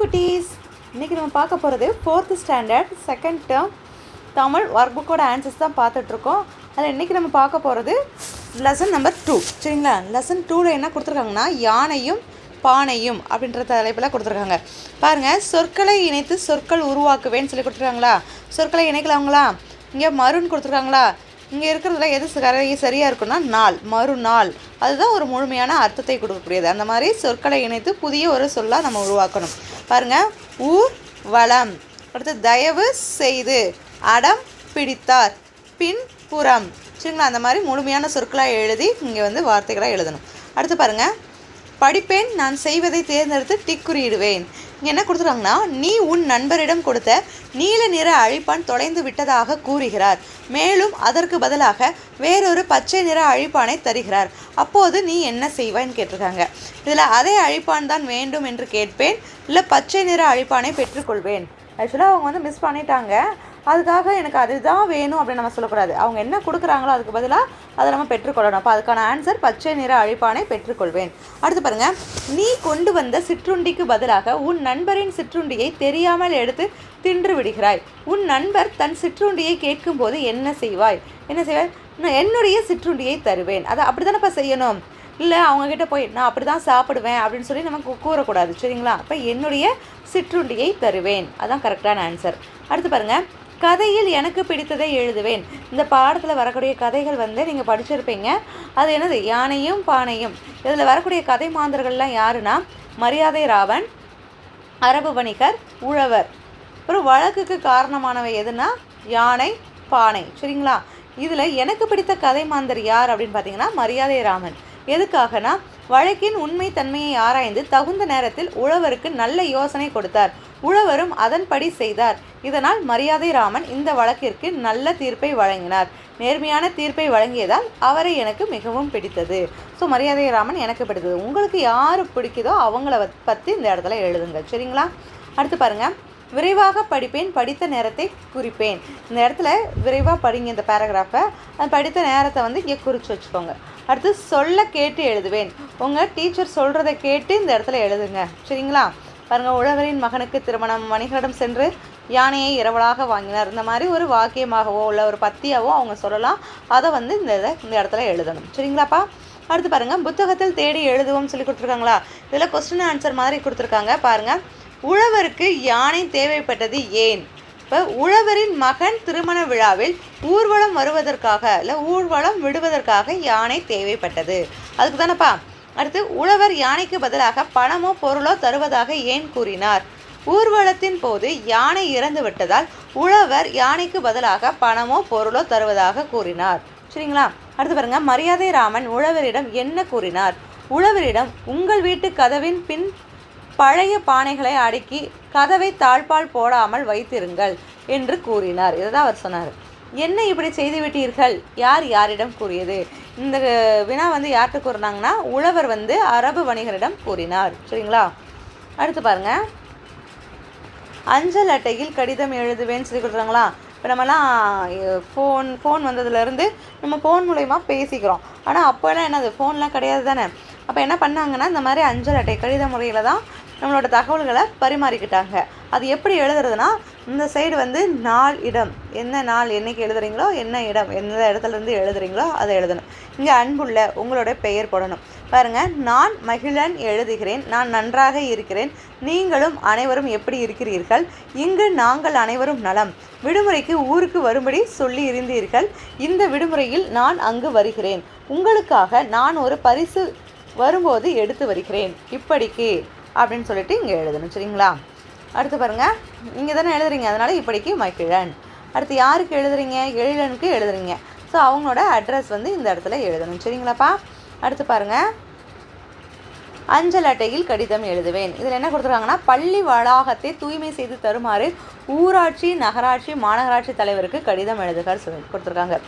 குட்டீஸ் இன்றைக்கி நம்ம பார்க்க போகிறது fourth standard second term Tamil work புக்கோட ஆன்சர்ஸ் தான் பார்த்துட்ருக்கோம். அதில் இன்றைக்கி நம்ம பார்க்க போகிறது லெசன் நம்பர் டூ சரிங்களா? லெசன் டூவில் என்ன கொடுத்துருக்காங்கன்னா யானையும் பானையும் அப்படின்ற தலைப்பில் கொடுத்துருக்காங்க. பாருங்கள் சொற்களை இணைத்து சொற்கள் உருவாக்குவேன்னு சொல்லி கொடுத்துருக்காங்களா? சொற்களை இணைக்கலாங்களா இங்கே மருன் கொடுத்துருக்காங்களா? இங்கே இருக்கிறதுல எது சரி சரியாக இருக்குன்னா நாள் மறுநாள். அதுதான் ஒரு முழுமையான அர்த்தத்தை கொடுக்கக்கூடியது. அந்த மாதிரி சொற்களை இணைத்து புதிய ஒரு சொல்லாக நம்ம உருவாக்கணும். பாருங்கள் ஊர் வளம். அடுத்து தயவு செய்து அடம் பிடித்தார். பின்புறம் சரிங்களா? அந்த மாதிரி முழுமையான சொற்களாக எழுதி இங்கே வந்து வார்த்தைகளாக எழுதணும். அடுத்து பாருங்கள் படிப்பேன் நான் செய்வதை தேர்ந்தெடுத்து டிக் குறியிடுவேன். இங்கே என்ன கொடுத்துருக்காங்கன்னா நீ உன் நண்பரிடம் கொடுத்த நீல நிற அழிப்பான் தொலைந்து விட்டதாக கூறுகிறார். மேலும் அதற்கு பதிலாக வேறொரு பச்சை நிற அழிப்பானை தருகிறார். அப்போது நீ என்ன செய்வாய்ன்னு கேட்டிருக்காங்க. இதில் அதே அழிப்பான் தான் வேண்டும் என்று கேட்பேன் இல்லை பச்சை நிற அழிப்பானை பெற்றுக்கொள்வேன். ஆக்சுவலாக அவங்க வந்து மிஸ் பண்ணிட்டாங்க. அதுக்காக எனக்கு அதுதான் வேணும் அப்படின்னு நம்ம சொல்லக்கூடாது. அவங்க என்ன கொடுக்குறாங்களோ அதுக்கு பதிலாக அதை நம்ம பெற்றுக்கொள்ளணும். அப்போ அதுக்கான ஆன்சர் பச்சை நிற அழிப்பானை பெற்றுக்கொள்வேன். அடுத்து பாருங்க. நீ கொண்டு வந்த சிற்றுண்டிக்கு பதிலாக உன் நண்பரின் சிற்றுண்டியை தெரியாமல் எடுத்து தின்று விடுகிறாய். உன் நண்பர் தன் சிற்றுண்டியை கேட்கும்போது என்ன செய்வாய்? என்ன செய்வாய்? நான் என்னுடைய சிற்றுண்டியை தருவேன். அதை அப்படி தானேப்பா செய்யணும்? இல்லை அவங்கக்கிட்ட போய் நான் அப்படி தான் சாப்பிடுவேன் அப்படின்னு சொல்லி நமக்கு கூறக்கூடாது. சரிங்களா? அப்போ என்னுடைய சிற்றுண்டியை தருவேன். அதான் கரெக்டான ஆன்சர் அடுத்து பாருங்கள் கதையில் எனக்கு பிடித்ததை எழுதுவேன். இந்த பாடத்தில் வரக்கூடிய கதைகள் வந்து நீங்கள் படிச்சிருப்பீங்க. அது என்னது? யானையும் பானையும். இதில் வரக்கூடிய கதை மாந்தர்கள்லாம் யாருன்னா? மரியாதை ராவன் அரபு வணிகர் உழவர். அப்புறம் வழக்குக்கு காரணமானவை எதுனா யானை பானை. சரிங்களா? இதில் எனக்கு பிடித்த கதை மாந்தர் யார் அப்படின்னு பார்த்தீங்கன்னா மரியாதை ராமன். எதுக்காகனா வழக்கின் உண்மை தன்மையை ஆராய்ந்து தகுந்த நேரத்தில் உழவருக்கு நல்ல யோசனை கொடுத்தார். உழவரும் அதன்படி செய்தார். இதனால் மரியாதை ராமன் இந்த வழக்கிற்கு நல்ல தீர்ப்பை வழங்கினார். நேர்மையான தீர்ப்பை வழங்கியதால் அவரை எனக்கு மிகவும் பிடித்தது. ஸோ மரியாதை ராமன் எனக்கு பிடித்தது. உங்களுக்கு யார் பிடிக்குதோ அவங்கள பற்றி இந்த இடத்துல எழுதுங்க சரிங்களா? அடுத்து பாருங்க. விரைவாக படிப்பேன் படித்த நேரத்தை குறிப்பேன். இந்த இடத்துல விரைவாக படிங்க இந்த பேராகிராஃபை அது படித்த நேரத்தை வந்து இங்கே குறித்து வச்சுக்கோங்க. அடுத்து சொல்ல கேட்டு எழுதுவேன். உங்கள் டீச்சர் சொல்கிறத கேட்டு இந்த இடத்துல எழுதுங்க. சரிங்களா? பாருங்கள் உழவரின் மகனுக்கு திருமணம் வணிகரிடம் சென்று யானையை இரவலாக வாங்கினார். இந்த மாதிரி ஒரு வாக்கியமாகவோ இல்லை ஒரு பத்தியாவோ அவங்க சொல்லலாம். அதை வந்து இந்த இதை இந்த இடத்துல எழுதணும். சரிங்களாப்பா? அடுத்து பாருங்கள் புத்தகத்தில் தேடி எழுதுவோம் சொல்லி கொடுத்துருக்காங்களா? இதில் கொஸ்டின் ஆன்சர் மாதிரி கொடுத்துருக்காங்க. பாருங்கள் உழவருக்கு யானை தேவைப்பட்டது ஏன்? அப்போ உழவரின் மகன் திருமண விழாவில் ஊர்வலம் வருவதற்காக இல்லை ஊர்வலம் விடுவதற்காக யானை தேவைப்பட்டது. அதுக்கு தானேப்பா அடுத்து உழவர் யானைக்கு பதிலாக பணமோ பொருளோ தருவதாக ஏன் கூறினார்? ஊர்வலத்தின் போது யானை இறந்து விட்டதால் உழவர் யானைக்கு பதிலாக பணமோ பொருளோ தருவதாக கூறினார். சரிங்களா? அடுத்து பாருங்க மரியாதை ராமன் உழவரிடம் என்ன கூறினார்? உழவரிடம் உங்கள் வீட்டு கதவின் பின் பழைய பானைகளை அடுக்கி கதவை தாழ்பால் போடாமல் வைத்திருங்கள் என்று கூறினார். இதை தான் அவர் சொன்னார். என்ன இப்படி செய்து விட்டீர்கள்? யார் யாரிடம் கூறியது? இந்த வினா வந்து யார்கிட்ட கூறினாங்கன்னா உழவர் வந்து அரபு வணிகரிடம் கூறினார். சரிங்களா? அடுத்து பாருங்க. அஞ்சல் அட்டையில் கடிதம் எழுதுவேன்னு சொல்லி கொடுத்துறாங்களா இப்போ நம்மலாம் ஃபோன் ஃபோன் வந்ததுலேருந்து நம்ம ஃபோன் மூலயமா பேசிக்கிறோம். ஆனால் அப்போல்லாம் என்னது? ஃபோன்லாம் கிடையாது தானே? அப்போ என்ன பண்ணாங்கன்னா இந்த மாதிரி அஞ்சல் அட்டை கடித முறையில் தான் நம்மளோட தகவல்களை பரிமாறிக்கிட்டாங்க. அது எப்படி எழுதுறதுனா இந்த சைடு வந்து நாள் இடம். என்ன நாள் என்னைக்கு எழுதுறீங்களோ என்ன இடம் எந்த இடத்துல இருந்து எழுதுறீங்களோ அதை எழுதணும். இங்கே அன்புள்ள உங்களோட பெயர் போடணும். பாருங்க நான் மகிழன் எழுதுகிறேன் நான் நன்றாக இருக்கிறேன். நீங்களும் அனைவரும் எப்படி இருக்கிறீர்கள்? இங்கு நாங்கள் அனைவரும் நலம். விடுமுறைக்கு ஊருக்கு வரும்படி சொல்லி இருந்தீர்கள். இந்த விடுமுறையில் நான் அங்கு வருகிறேன். உங்களுக்காக நான் ஒரு பரிசு வரும்போது எடுத்து வருகிறேன். இப்படிக்கு. அப்படின்னு சொல்லிட்டு இங்கே எழுதணும் சரிங்களா? அடுத்து பாருங்கள் இங்கே தானே எழுதுறீங்க அதனால் இப்படிக்கு மகிழன். அடுத்து யாருக்கு எழுதுறீங்க? எழிலனுக்கு எழுதுறீங்க. ஸோ அவங்களோட அட்ரஸ் வந்து இந்த இடத்துல எழுதணும் சரிங்களாப்பா? அடுத்து பாருங்க. அஞ்சல் அட்டையில் கடிதம் எழுதுவேன். இதில் என்ன கொடுத்துருக்காங்கன்னா பள்ளி வளாகத்தை தூய்மை செய்து தருமாறு ஊராட்சி நகராட்சி மாநகராட்சி தலைவருக்கு கடிதம் எழுதுகார் சொல்லி கொடுத்துருக்காங்க.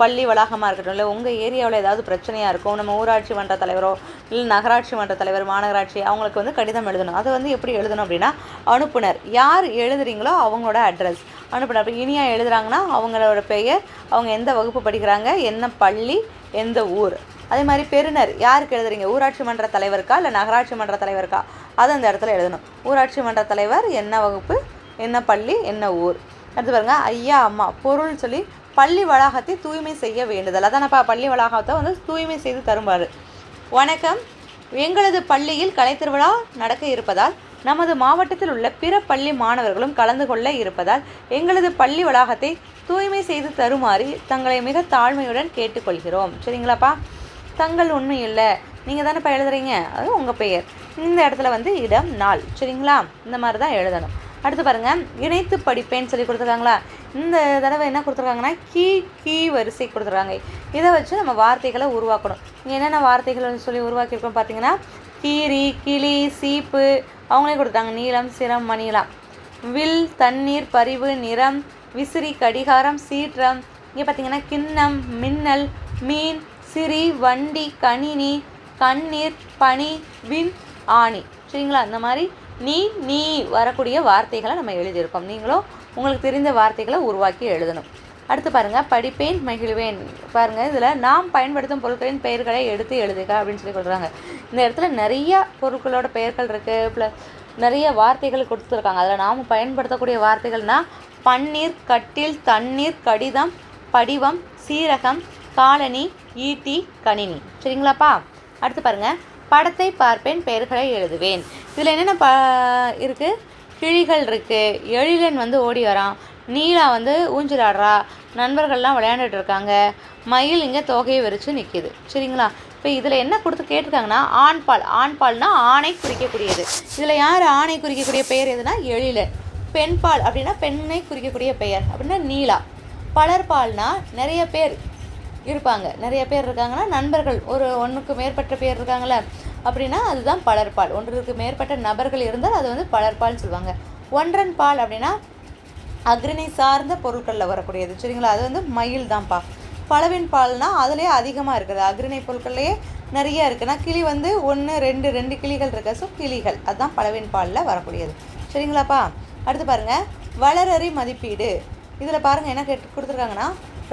பள்ளி வளாகமாக இருக்கட்டும் இல்லை உங்கள் ஏரியாவில் ஏதாவது பிரச்சனையாக இருக்கும் நம்ம ஊராட்சி மன்ற தலைவரோ இல்லை நகராட்சி மன்ற தலைவர் மாநகராட்சி அவங்களுக்கு வந்து கடிதம் எழுதணும். அதை வந்து எப்படி எழுதணும் அப்படின்னா அனுப்புனர். யார் எழுதுறீங்களோ அவங்களோட அட்ரஸ் அனுப்புனர். அப்போ இனியா எழுதுறாங்கன்னா அவங்களோட பெயர் அவங்க எந்த வகுப்பு படிக்கிறாங்க என்ன பள்ளி எந்த ஊர். அதே மாதிரி பெறுநர். யாருக்கு எழுதுறீங்க? ஊராட்சி மன்ற தலைவருக்கா இல்லை நகராட்சி மன்ற தலைவருக்கா? அதை அந்த இடத்துல எழுதணும். ஊராட்சி மன்ற தலைவர் என்ன வகுப்பு என்ன பள்ளி என்ன ஊர். அடுத்து பாருங்க ஐயா அம்மா பொருள் சொல்லி பள்ளி வளாகத்தை தூய்மை செய்ய வேண்டுதல். அதானப்பா பள்ளி வளாகத்தை வந்து தூய்மை செய்து தரும்பாரு. வணக்கம். எங்களது பள்ளியில் கலைத்திருவிழா நடக்க இருப்பதால் நமது மாவட்டத்தில் உள்ள பிற பள்ளி மாணவர்களும் கலந்து கொள்ள இருப்பதால் எங்களது பள்ளி வளாகத்தை தூய்மை செய்து தருமாறு தங்களை மிக தாழ்மையுடன் கேட்டுக்கொள்கிறோம். சரிங்களாப்பா? தங்கள் உண்மை இல்லை. நீங்கள் தானேப்பா எழுதுறீங்க? அது உங்கள் பெயர். இந்த இடத்துல வந்து இடம் நாள். சரிங்களா? இந்த மாதிரி தான் எழுதணும். அடுத்து பாருங்கள் இணைத்து படிப்பேன்னு சொல்லி கொடுத்துருக்காங்களா? இந்த தடவை என்ன கொடுத்துருக்காங்கன்னா கீ கீ வரிசை கொடுத்துருக்காங்க. இதை வச்சு நம்ம வார்த்தைகளை உருவாக்கணும். இங்கே என்னென்ன வார்த்தைகள் சொல்லி உருவாக்கியிருக்கோம் பார்த்தீங்கன்னா கீரி கிளி சீப்பு அவங்களே கொடுத்தாங்க நீளம் சிரம் மணிலாம் வில் தண்ணீர் பரிவு நிறம் விசிறி கடிகாரம் சீற்றம். இங்கே பார்த்தீங்கன்னா கிண்ணம் மின்னல் மீன் சிறி வண்டி கணினி கண்ணீர் பனி விண் ஆணி. சரிங்களா? இந்த மாதிரி நீ நீ வரக்கூடிய வார்த்தைகளை நம்ம எழுதியிருக்கோம். நீங்களும் உங்களுக்கு தெரிந்த வார்த்தைகளை உருவாக்கி எழுதணும். அடுத்து பாருங்கள் படிப்பேன் மகிழ்வேன். பாருங்கள் இதில் நாம் பயன்படுத்தும் பொருட்களின் பெயர்களை எடுத்து எழுதுக அப்படின்னு சொல்லி சொல்கிறாங்க இந்த இடத்துல நிறைய பொருட்களோட பெயர்கள் இருக்குது ப்ளஸ் நிறைய வார்த்தைகள் கொடுத்துருக்காங்க. அதில் நாம் பயன்படுத்தக்கூடிய வார்த்தைகள்னால் பன்னீர் கட்டில் தண்ணீர் கடிதம் படிவம் சீரகம் காலனி ஈட்டி கணினி. சரிங்களாப்பா? அடுத்து பாருங்கள் படத்தை பார்ப்பேன் பெயர்களை எழுதுவேன். இதில் என்னென்ன ப இருக்குது கிழிகள் இருக்குது எழிலன் வந்து ஓடி வரான். நீலா வந்து ஊஞ்சல் ஆடுறா நண்பர்கள்லாம் விளையாண்டுட்டு இருக்காங்க. மயில் இங்கே தொகையை விரித்து நிற்கிது சரிங்களா? இப்போ இதில் என்ன கொடுத்து கேட்டிருக்காங்கன்னா ஆண்பால். ஆண்பால்னா ஆணை குறிக்கக்கூடியது. இதில் யார் ஆணை குறிக்கக்கூடிய பெயர் எதுனா? எழிலன். பெண்பால் அப்படின்னா பெண்ணை குறிக்கக்கூடிய பெயர். அப்படின்னா நீலா. பலர்பால்னா நிறைய பேர். இருப்பாங்க. நிறைய பேர் இருக்காங்கன்னா நண்பர்கள் ஒரு ஒன்றுக்கு மேற்பட்ட பேர் இருக்காங்களே அப்படின்னா அதுதான் பலர்பால். ஒன்றுக்கு மேற்பட்ட நபர்கள் இருந்தால் அது வந்து பலர்பால்னு சொல்லுவாங்க. ஒன்றன் பால் அப்படின்னா அக்ரிணை சார்ந்த பொருட்களில் வரக்கூடியது. சரிங்களா? அது வந்து மயில் தான்ப்பா. பலவின் பால்னால் அதுலேயே அதிகமாக இருக்குது. அக்ரிணை பொருட்கள்லேயே நிறைய இருக்குன்னா கிளி வந்து ஒன்று ரெண்டு ரெண்டு கிளிகள் இருக்கு. ஸோ கிளிகள். அதுதான் பலவின் பாலில் வரக்கூடியது. சரிங்களாப்பா? அடுத்து பாருங்கள் வளரறி மதிப்பீடு. இதில் பாருங்கள் என்ன கேட்டு கொடுத்துருக்காங்கன்னா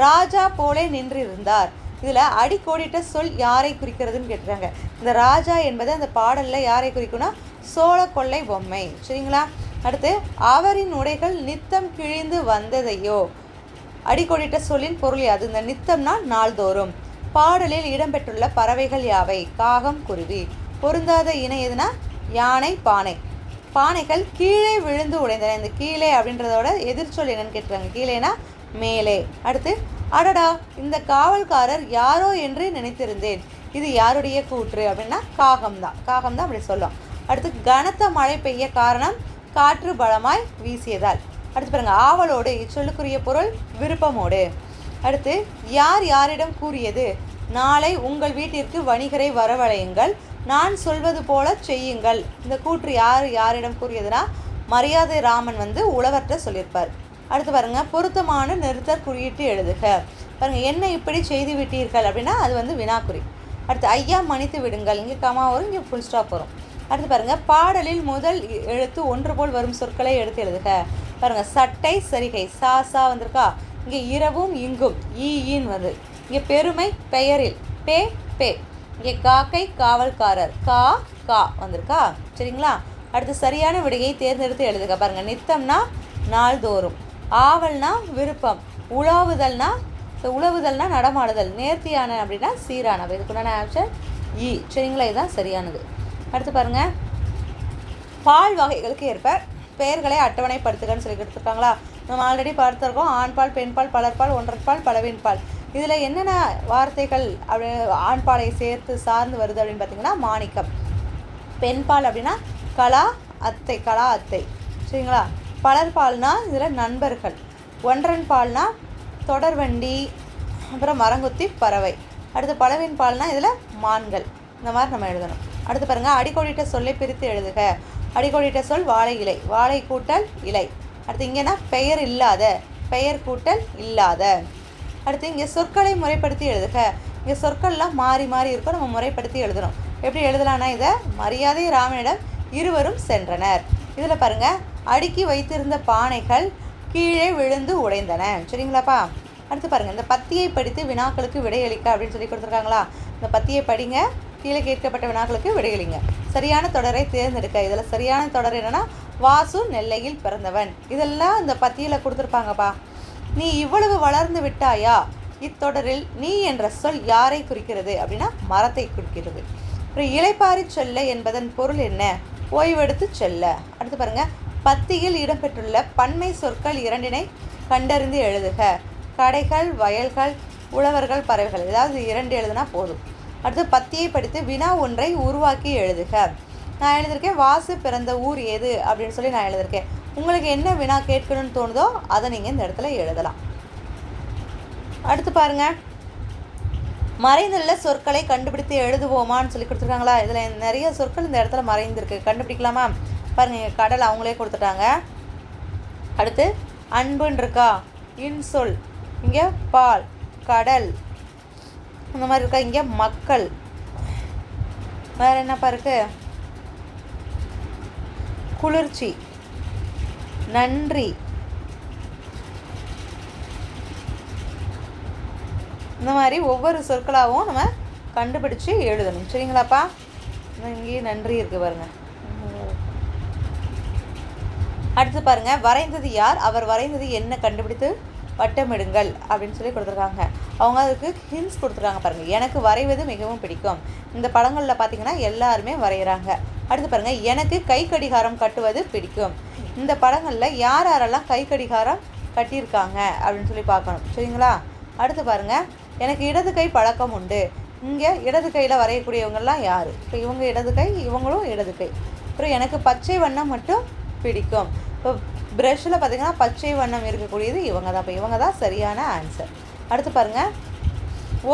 ராஜா போலே நின்று இருந்தார் இதில் அடிக்கோடிட்ட சொல் யாரை குறிக்கிறதுன்னு கேட்டுறாங்க இந்த ராஜா என்பது அந்த பாடலில் யாரை குறிக்கும்னா? சோழ கொள்ளை பொம்மை. சரிங்களா? அடுத்து அவரின் உடைகள் நித்தம் கிழிந்து வந்ததையோ? அடிக்கோடிட்ட சொல்லின் பொருள் அது இந்த நித்தம்னா நாள்தோறும். பாடலில் இடம்பெற்றுள்ள பறவைகள் யாவை? காகம் குருவி. பொருந்தாத இணை எதுனா? யானை பானை. பானைகள் கீழே விழுந்து உடைந்தன. இந்த கீழே அப்படின்றதோட எதிர்ச்சொல் என்னன்னு கேட்டுறாங்க கீழேனா? மேலே. அடுத்து அடடா இந்த காவல்காரர் யாரோ என்று நினைத்திருந்தேன். இது யாருடைய கூற்று அப்படின்னா காகம் தான் காகம் தான் அப்படி சொல்லும் அடுத்து கனத்த மழை பெய்ய காரணம் காற்று பலமாய் வீசியதால். அடுத்து பாருங்க ஆவலோடு இச்சொல்லுக்குரிய பொருள் விருப்பமோடு. அடுத்து யார் யாரிடம் கூறியது? நாளை உங்கள் வீட்டிற்கு வணிகரை வரவழையுங்கள். நான் சொல்வது போல செய்யுங்கள். இந்த கூற்று யார் யாரிடம் கூறியதுன்னா மரியாதை ராமன் வந்து உழவர்கிட்ட சொல்லியிருப்பார். அடுத்து பாருங்கள் பொருத்தமான நிறுத்தற் குறியீட்டு எழுதுக. பாருங்கள் என்ன இப்படி செய்து விட்டீர்கள் அப்படின்னா அது வந்து வினாக்குறி. அடுத்து ஐயா மன்னித்து விடுங்கள். இங்கே கமா வரும் இங்கே ஃபுல் ஸ்டாப் வரும். அடுத்து பாருங்கள் பாடலில் முதல் எழுத்து ஒன்று போல் வரும் சொற்களை எடுத்து எழுதுக. பாருங்கள் சட்டை சரிகை. சா சா வந்திருக்கா? இங்கே இரவும் இங்கும் ஈயின் வந்து வருது. இங்கே பெருமை பெயரில் பே பே. இங்கே காக்கை காவல்காரர் கா கா வந்திருக்கா? சரிங்களா? அடுத்து சரியான விடையை தேர்ந்தெடுத்து எழுதுக. பாருங்கள் நித்தம்னா நாள்தோறும். ஆவல்னா விருப்பம் உலாவுதல்னா உழவுதல்னா நடமாடுதல் நேர்த்தியான அப்படின்னா சீரான இதுக்குண்டான ஆப்ஷன் இ e. சரிங்களா? இதுதான் சரியானது. அடுத்து பாருங்கள் பால் வகைகளுக்கு ஏற்ப பெயர்களை அட்டவணைப்படுத்துகன்னு சொல்லி கொடுத்துருக்காங்களா? நம்ம ஆல்ரெடி பார்த்துருக்கோம். ஆண்பால் பெண்பால் பலர்பால் ஒன்றற்பால் பலவின் பால். இதில் என்னென்ன வார்த்தைகள் அப்படி ஆண்பாலை சேர்த்து சார்ந்து வருது அப்படின்னு பார்த்தீங்கன்னா மாணிக்கம். பெண்பால் அப்படின்னா கலா அத்தை கலா அத்தை. சரிங்களா? பலர் பால்னா இதில் நண்பர்கள். ஒன்றன் பால்னா தொடர்வண்டி அப்புறம் மரங்குத்தி பறவை. அடுத்து பலவின் பால்னா இதில் மான்கள். இந்த மாதிரி நம்ம எழுதணும். அடுத்து பாருங்கள் அடிக்கோடிட்ட சொல்லை பிரித்து எழுதுக. அடிக்கோடிட்ட சொல் வாழை இலை வாழை கூட்டல் இலை. அடுத்து இங்கேனா பெயர் இல்லாத பெயர் கூட்டல் இல்லாத. அடுத்து இங்கே சொற்களை முறைப்படுத்தி எழுதுக. இங்கே சொற்கள்லாம் மாறி மாறி இருக்கும் நம்ம முறைப்படுத்தி எழுதணும். எப்படி எழுதலாம்னா இதை மரியாதை ராமனிடம் இருவரும் சென்றனர். இதில் பாருங்க அடுக்கி வைத்திருந்த பானைகள் கீழே விழுந்து உடைந்தன. சரிங்களாப்பா? அடுத்து பாருங்கள் இந்த பத்தியை படித்து வினாக்களுக்கு விடையளிக்க அப்படின்னு சொல்லி கொடுத்துருக்காங்களா? இந்த பத்தியை படிங்க கீழே கேட்கப்பட்ட வினாக்களுக்கு விடையளிங்க. சரியான தொடரை தேர்ந்தெடுக்க. இதில் சரியான தொடர் என்னன்னா வாசு நெல்லையில் பிறந்தவன். இதெல்லாம் இந்த பத்தியில் கொடுத்துருப்பாங்கப்பா. நீ இவ்வளவு வளர்ந்து விட்டாயா? இத்தொடரில் நீ என்ற சொல் யாரை குறிக்கிறது? அப்படின்னா மரத்தை குறிக்கிறது. அப்புறம் இலைப்பாரி செல்ல என்பதன் பொருள் என்ன? ஓய்வெடுத்து செல்ல. அடுத்து பாருங்கள் பத்தியில் இடம்பெற்றுள்ள பன்மை சொற்கள் இரண்டினை கண்டறிந்து எழுதுக. கடைகள் வயல்கள் உழவர்கள் பறவைகள். ஏதாவது இரண்டு எழுதுனா போதும். அடுத்து பத்தியை படித்து வினா ஒன்றை உருவாக்கி எழுதுக. நான் எழுதியிருக்கேன் வாசு பிறந்த ஊர் எது? அப்படின்னு சொல்லி நான் எழுதியிருக்கேன். உங்களுக்கு என்ன வினா கேட்கணும்னு தோணுதோ அதை நீங்கள் இந்த இடத்துல எழுதலாம். அடுத்து பாருங்க. மறைந்துள்ள சொற்களை கண்டுபிடித்து எழுதுவோமான்னு சொல்லி கொடுத்துருக்காங்களா? இதில் நிறைய சொற்கள் இந்த இடத்துல மறைந்திருக்கு. கண்டுபிடிக்கலாமா? பாருங்கள் இங்க கடல் அவங்களே கொடுத்துட்டாங்க. அடுத்து அன்புன்னு இருக்கா இன்சொல். இங்கே பால் கடல். இந்த மாதிரி இருக்கா? இங்கே மக்கள். வேற என்னப்பா இருக்கு? குளிர்ச்சி. நன்றி. இந்த மாதிரி ஒவ்வொரு சொற்களாகவும் நம்ம கண்டுபிடிச்சு எழுதணும். சரிங்களாப்பா? இன்னும் இங்கேயும் நன்றி இருக்குது பாருங்கள் அடுத்து பாருங்கள் வரைந்தது யார்? அவர் வரைந்தது என்ன? கண்டுபிடித்து வட்டமிடுங்கள் அப்படின்னு சொல்லி கொடுத்துருக்காங்க. அவங்க அதுக்கு ஹின்ஸ் கொடுத்துருக்காங்க பாருங்கள் எனக்கு வரைவது மிகவும் பிடிக்கும். இந்த படங்களில் பார்த்தீங்கன்னா எல்லாருமே வரைகிறாங்க அடுத்து பாருங்கள் எனக்கு கை கடிகாரம் கட்டுவது பிடிக்கும். இந்த படங்களில் யார் யாரெல்லாம் கை கடிகாரம் கட்டியிருக்காங்க அப்படின்னு சொல்லி பார்க்கணும். சரிங்களா? அடுத்து பாருங்க எனக்கு இடது கை பழக்கம் உண்டு. இங்கே இடது கையில் வரையக்கூடியவங்கெல்லாம் யார்? இப்போ இவங்க இடது கை இவங்களும் இடது கை. அப்புறம் எனக்கு பச்சை வண்ணம் மட்டும் பிடிக்கும். இப்போ ப்ரஷ்ஷில் பார்த்தீங்கன்னா பச்சை வண்ணம் இருக்கக்கூடியது இவங்க தான். இப்போ இவங்க தான் சரியான ஆன்சர் அடுத்து பாருங்கள்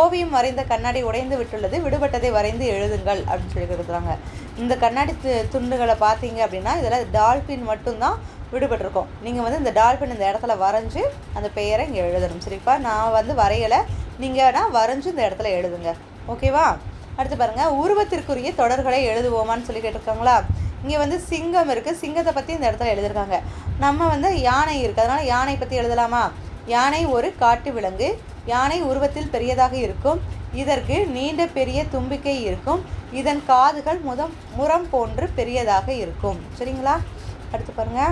ஓவியம் வரைந்த கண்ணாடி உடைந்து விட்டுள்ளது. விடுபட்டதை வரைந்து எழுதுங்கள் அப்படின்னு சொல்லி கொடுக்குறாங்க. இந்த கண்ணாடி து துண்டுகளை பார்த்தீங்க அப்படின்னா இதில் டால்ஃபின் மட்டும்தான் விடுபட்டிருக்கோம். நீங்கள் வந்து இந்த டால்ஃபின் இந்த இடத்துல வரைஞ்சி அந்த பெயரை இங்கே எழுதணும். சரிப்பா? நான் வந்து வரையலை. நீங்கள் ஆனால் வரைஞ்சி இந்த இடத்துல எழுதுங்க. ஓகேவா? அடுத்து பாருங்கள் உருவத்திற்குரிய தொடர்களை எழுதுவோமான்னு சொல்லி கேட்டிருக்காங்களா? இங்கே வந்து சிங்கம் இருக்குது சிங்கத்தை பற்றி இந்த இடத்துல எழுதியிருக்காங்க. நம்ம வந்து யானை இருக்குது அதனால் யானை பற்றி எழுதலாமா? யானை ஒரு காட்டு விலங்கு. யானை உருவத்தில் பெரியதாக இருக்கும். இதற்கு நீண்ட பெரிய தும்பிக்கை இருக்கும். இதன் காதுகள் முதம் முரம் போன்று பெரியதாக இருக்கும். சரிங்களா? அடுத்து பாருங்க.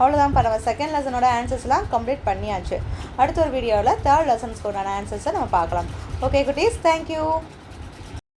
அவ்வளோதான்ப்பா நம்ம செகண்ட் லெசனோட ஆன்சர்ஸ்லாம் கம்ப்ளீட் பண்ணியாச்சு. அடுத்த ஒரு வீடியோவில் தேர்ட் லெசன்ஸ்க்கு உண்டான ஆன்சர்ஸை நம்ம பார்க்கலாம். ஓகே குட்டீஸ். தேங்க்யூ